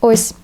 Ось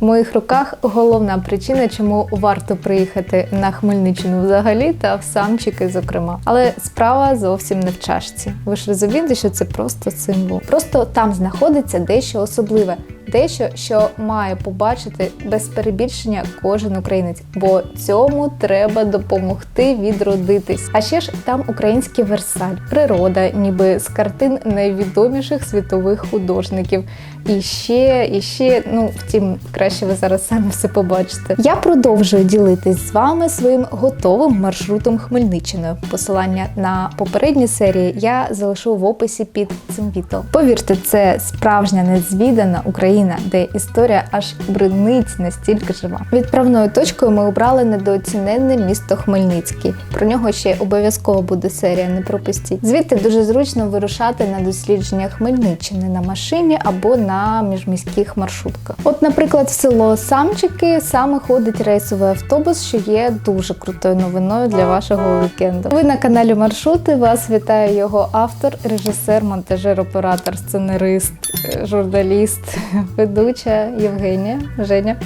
в моїх руках головна причина, чому варто приїхати на Хмельниччину взагалі та в самчики, зокрема. Але справа зовсім не в чашці. Ви ж розумієте, що це просто символ. Просто там знаходиться дещо особливе, дещо, що має побачити без перебільшення кожен українець, бо цьому треба допомогти відродитись. А ще ж там український Версаль, природа, ніби з картин найвідоміших світових художників. І ще, і ще, ну втім, краще ви зараз самі все побачите. Я продовжую ділитись з вами своїм готовим маршрутом Хмельниччиною. Посилання на попередні серії я залишу в описі під цим відео. Повірте, це справжня незвідана Україна, де історія аж бринить настільки жива. Відправною точкою ми обрали недооціненне місто Хмельницький. Про нього ще обов'язково буде серія. Не пропустіть. Звідти дуже зручно вирушати на дослідження Хмельниччини на машині або на міжміських маршрутках. От, наприклад, в село Самчики саме ходить рейсовий автобус, що є дуже крутою новиною для вашого вікенду. Ви на каналі Маршрути. Вас вітає його автор, режисер, монтажер, оператор, сценарист, е, журналіст, ведуча Євгенія Женя.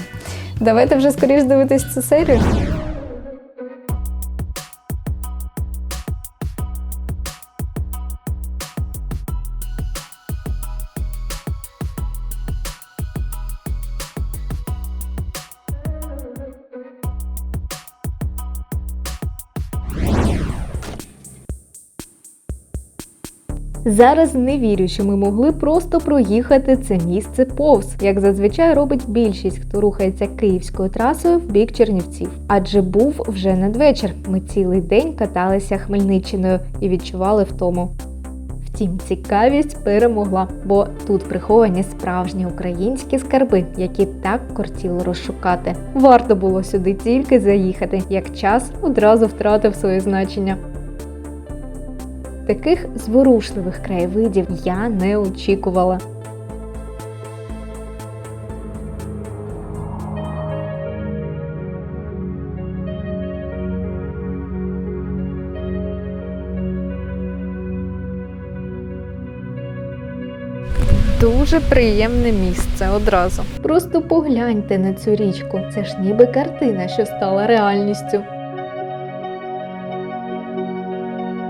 Давайте вже скоріш дивитись цю серію. Зараз не вірю, що ми могли просто проїхати це місце повз, як зазвичай робить більшість, хто рухається київською трасою в бік Чернівців. Адже був вже надвечір. Ми цілий день каталися Хмельниччиною і відчували втому. Втім, цікавість перемогла, бо тут приховані справжні українські скарби, які так кортіло розшукати. Варто було сюди тільки заїхати, як час одразу втратив своє значення. Таких зворушливих краєвидів я не очікувала. Дуже приємне місце одразу. Просто погляньте на цю річку. Це ж ніби картина, що стала реальністю.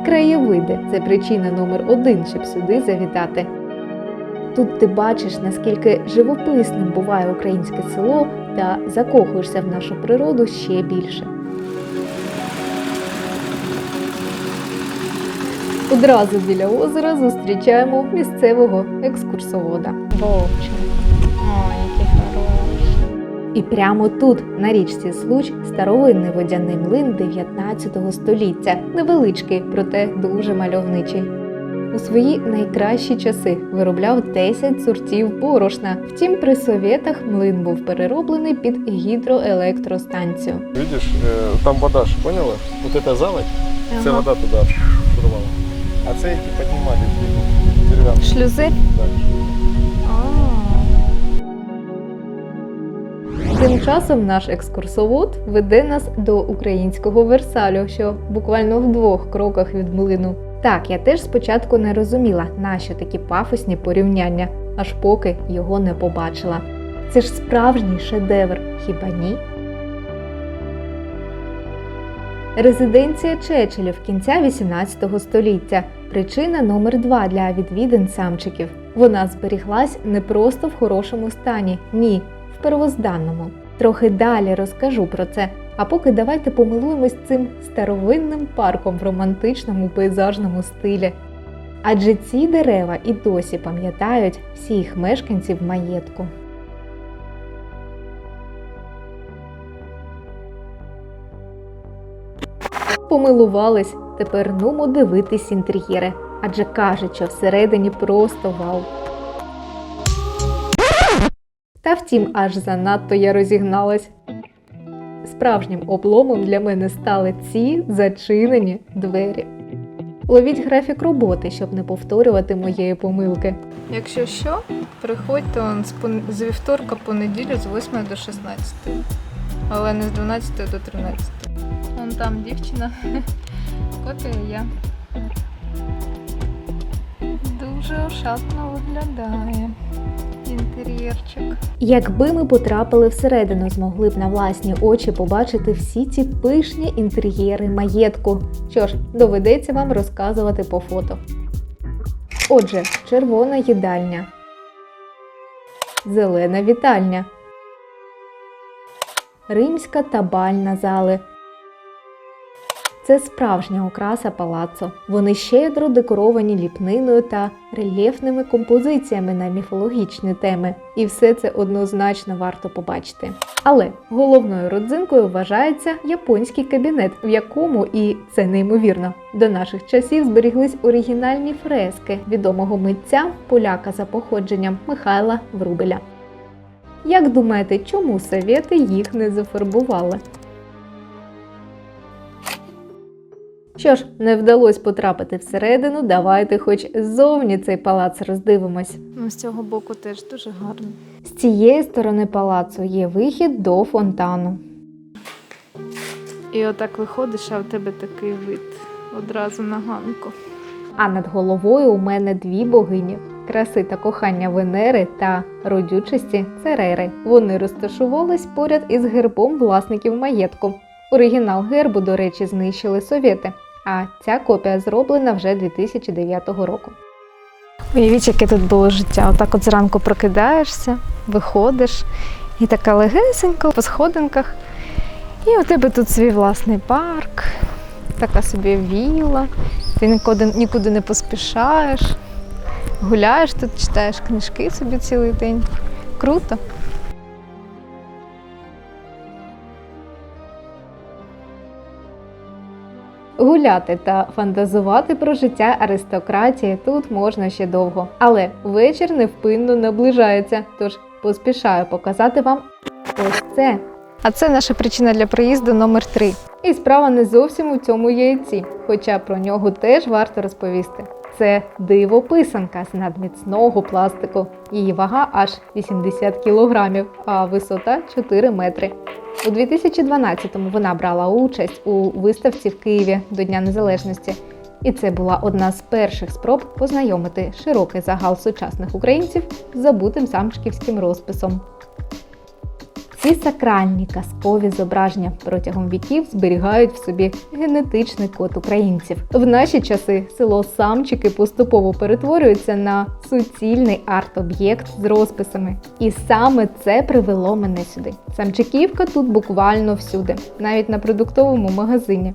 Краєвиди це причина номер один, щоб сюди завітати. Тут ти бачиш, наскільки живописним буває українське село та закохуєшся в нашу природу ще більше. Одразу біля озера зустрічаємо місцевого екскурсовода. Вовче. І прямо тут, на річці Случ, старовинний водяний млин 19 століття, невеличкий, проте дуже мальовничий. У свої найкращі часи виробляв 10 сортів борошна. Втім, при совєтах млин був перероблений під гідроелектростанцію. Видишь, э, там вода ж, поняла? Вот эта заводь, це вода туди шурувала. А це які піднімали. Дерев'яні. Шлюзи? Так. Тим часом наш екскурсовод веде нас до українського Версалю, що буквально в двох кроках від млину. Так, я теж спочатку не розуміла, нащо такі пафосні порівняння, аж поки його не побачила. Це ж справжній шедевр, хіба ні? Резиденція Чечелів кінця 18 століття. Причина номер два для відвідин самчиків. Вона зберіглась не просто в хорошому стані, ні, в первозданному. Трохи далі розкажу про це. А поки давайте помилуємось цим старовинним парком в романтичному пейзажному стилі. Адже ці дерева і досі пам'ятають всіх мешканців маєтку. Помилувались, тепер нумо дивитись інтер'єри, адже кажуть, що всередині просто вау. Втім, аж занадто я розігналась. Справжнім обломом для мене стали ці зачинені двері. Ловіть графік роботи, щоб не повторювати моєї помилки. Якщо що, приходьте он з, вівторка по неділю з 8 до 16. Але не з 12 до 13. Вон там дівчина. Копія я. Дуже ошатно виглядає. Інтер'єрчик. Якби ми потрапили всередину, змогли б на власні очі побачити всі ці пишні інтер'єри маєтку. Що ж, доведеться вам розказувати по фото. Отже, червона їдальня, зелена вітальня, римська та бальна зали. Це справжня окраса палацу. Вони щедро декоровані ліпниною та рельєфними композиціями на міфологічні теми. І все це однозначно варто побачити. Але головною родзинкою вважається японський кабінет, в якому, і це неймовірно, до наших часів зберіглись оригінальні фрески відомого митця поляка за походженням Михайла Врубеля. Як думаєте, чому совєти їх не зафарбували? Що ж, не вдалося потрапити всередину, давайте хоч ззовні цей палац роздивимось. Ну, з цього боку теж дуже гарно. З цієї сторони палацу є вихід до фонтану. І отак виходиш, а в тебе такий вид одразу на ганку. А над головою у мене дві богині краси та кохання Венери та родючості Церери. Вони розташувались поряд із гербом власників маєтку. Оригінал гербу, до речі, знищили совєти, а ця копія зроблена вже 2009 року. Уявіть, яке тут було життя. Отак от зранку прокидаєшся, виходиш, і така легесенько по сходинках. І у тебе тут свій власний парк, така собі віла. Ти нікуди, нікуди не поспішаєш. Гуляєш тут, читаєш книжки собі цілий день. Круто. Гуляти та фантазувати про життя аристократії тут можна ще довго. Але вечір невпинно наближається, тож поспішаю показати вам ось це. А це наша причина для приїзду номер 3 І справа не зовсім у цьому яйці, хоча про нього теж варто розповісти. Це диво писанка з надміцного пластику. Її вага аж 80 кілограмів, а висота 4 метри. У 2012-му вона брала участь у виставці в Києві до Дня Незалежності. І це була одна з перших спроб познайомити широкий загал сучасних українців з забутим самшківським розписом. Ці сакральні казкові зображення протягом віків зберігають в собі генетичний код українців. В наші часи село Самчики поступово перетворюється на суцільний арт-об'єкт з розписами. І саме це привело мене сюди. Самчиківка тут буквально всюди, навіть на продуктовому магазині.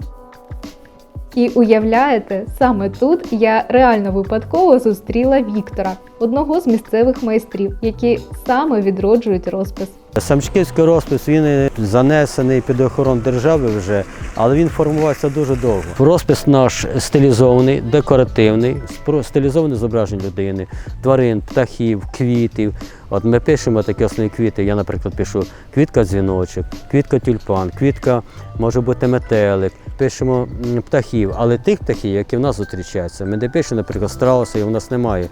І уявляєте, саме тут я реально випадково зустріла Віктора, одного з місцевих майстрів, які саме відроджують розпис. Самчківський розпис він е, занесений під охорону держави вже, але він формувався дуже довго. Розпис наш стилізований, декоративний, стилізоване зображення людини, тварин, птахів, квітів. От ми пишемо такі основні квіти. Я, наприклад, пишу квітка дзвіночок, квітка тюльпан, квітка може бути метелик. Пишемо птахів, але тих птахів, які в нас зустрічаються. Ми не пишемо, наприклад, страуса, і в нас немає.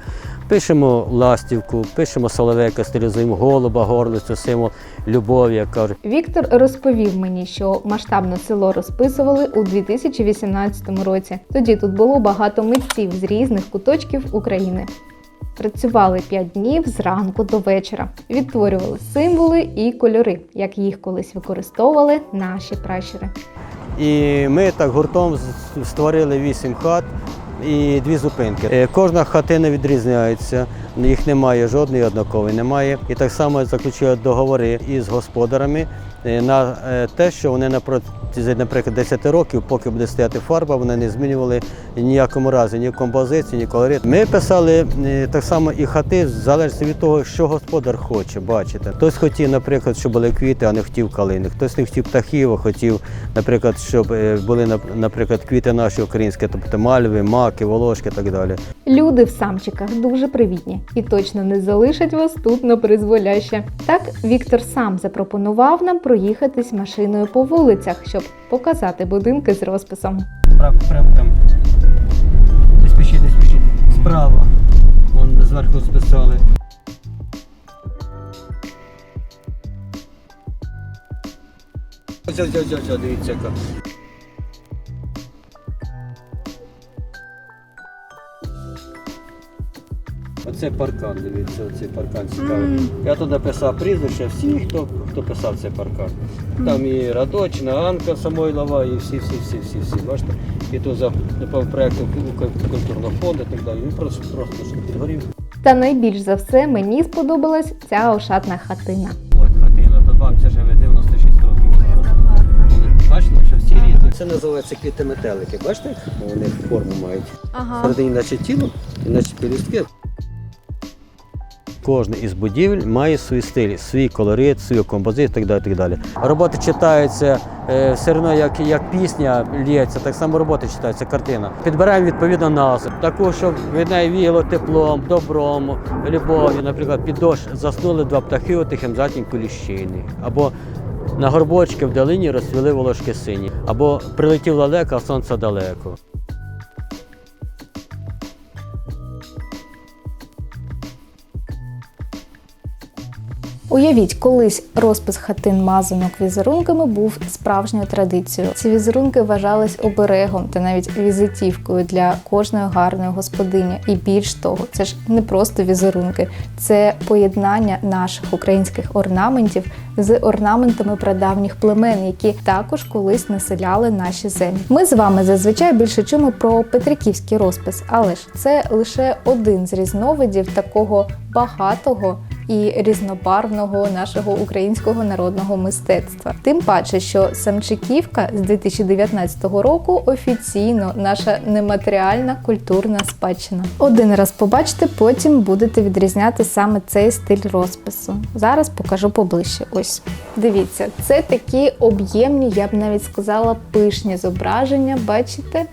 Пишемо ластівку, пишемо соловейка, стилізуємо голуба, горлицю, символ любові, як кажуть. Віктор розповів мені, що масштабно село розписували у 2018 році. Тоді тут було багато митців з різних куточків України. Працювали 5 днів зранку до вечора, відтворювали символи і кольори, як їх колись використовували наші пращури. І ми так гуртом створили вісім хат і дві зупинки. Е, Кожна хатина відрізняється, їх немає, жодної однакової немає. І так само заключили договори із господарами е, на е, те, що вони на наприклад, 10 років, поки буде стояти фарба, вони не змінювали ніякому разі ні композиції, ні колорит. Ми писали так само і хати, в залежності від того, що господар хоче, бачите. Хтось хотів, наприклад, щоб були квіти, а не хотів калини. Хтось не хотів птахів, а хотів, наприклад, щоб були наприклад, квіти наші українські, тобто мальви, маки, волошки і так далі. Люди в самчиках дуже привітні і точно не залишать вас тут на призволяще. Так Віктор сам запропонував нам проїхатись машиною по вулицях, щоб показати будинки з розписом. Прямо, прямо там. Не спішіть, не спішіть. Справа. Вон зверху списали. Ось, ось, ось, ось, дивіться яка. Оце паркан, дивіться, оцей паркан цікавий. М. Я тут написав прізвище всіх, хто, хто писав цей паркан. Там і Радочина, Анка Самойлова, і всі, всі, всі, всі, всі. Бачите? І тут за допомогою проєкту культурного фонду і так далі. Він просто просто підгорів. Та найбільш за все мені сподобалась ця ошатна хатина. От хатина, то бабця живе 96 років. Бачите, що всі різні. Це називається квіти метелики. Бачите, вони форму мають? Ага. Всередині наче тіло, і наче пелюстки. Кожна із будівель має свій стиль, свій колорит, свою композицію і так далі. Так далі. Роботи читаються е, все одно, як, як пісня лється, так само роботи читаються, картина. Підбираємо відповідно назву. Таку, щоб від неї віяло теплом, добром, любов'ю. Наприклад, під дощ заснули два птахи у тихим затінку ліщини. Або на горбочки в долині розцвіли волошки сині. Або прилетів лелека, а сонце далеко. Уявіть, колись розпис хатин мазанок візерунками був справжньою традицією. Ці візерунки вважались оберегом та навіть візитівкою для кожної гарної господині. І більш того, це ж не просто візерунки, це поєднання наших українських орнаментів з орнаментами прадавніх племен, які також колись населяли наші землі. Ми з вами зазвичай більше чуємо про петриківський розпис, але ж це лише один з різновидів такого багатого і різнобарвного нашого українського народного мистецтва. Тим паче, що Самчиківка з 2019 року офіційно наша нематеріальна культурна спадщина. Один раз побачите, потім будете відрізняти саме цей стиль розпису. Зараз покажу поближче. Ось дивіться, це такі об'ємні, я б навіть сказала, пишні зображення. Бачите?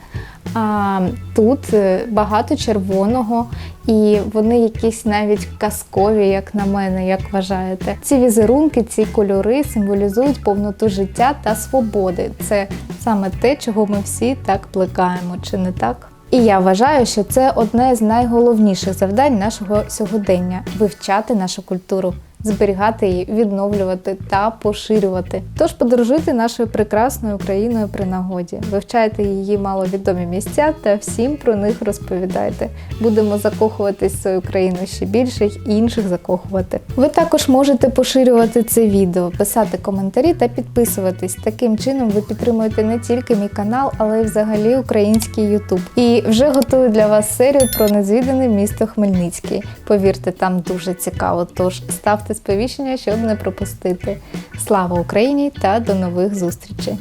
А, тут е, багато червоного, і вони якісь навіть казкові, як на мене, як вважаєте. Ці візерунки, ці кольори символізують повноту життя та свободи. Це саме те, чого ми всі так плекаємо, чи не так? І я вважаю, що це одне з найголовніших завдань нашого сьогодення вивчати нашу культуру, зберігати її, відновлювати та поширювати. Тож подорожуйте нашою прекрасною Україною при нагоді, вивчайте її маловідомі місця та всім про них розповідайте. Будемо закохуватись в свою країну ще більше й інших закохувати. Ви також можете поширювати це відео, писати коментарі та підписуватись. Таким чином ви підтримуєте не тільки мій канал, але й взагалі український Ютуб. І вже готую для вас серію про незвідане місто Хмельницький. Повірте, там дуже цікаво. Тож ставте сповіщення, щоб не пропустити. Слава Україні та до нових зустрічей!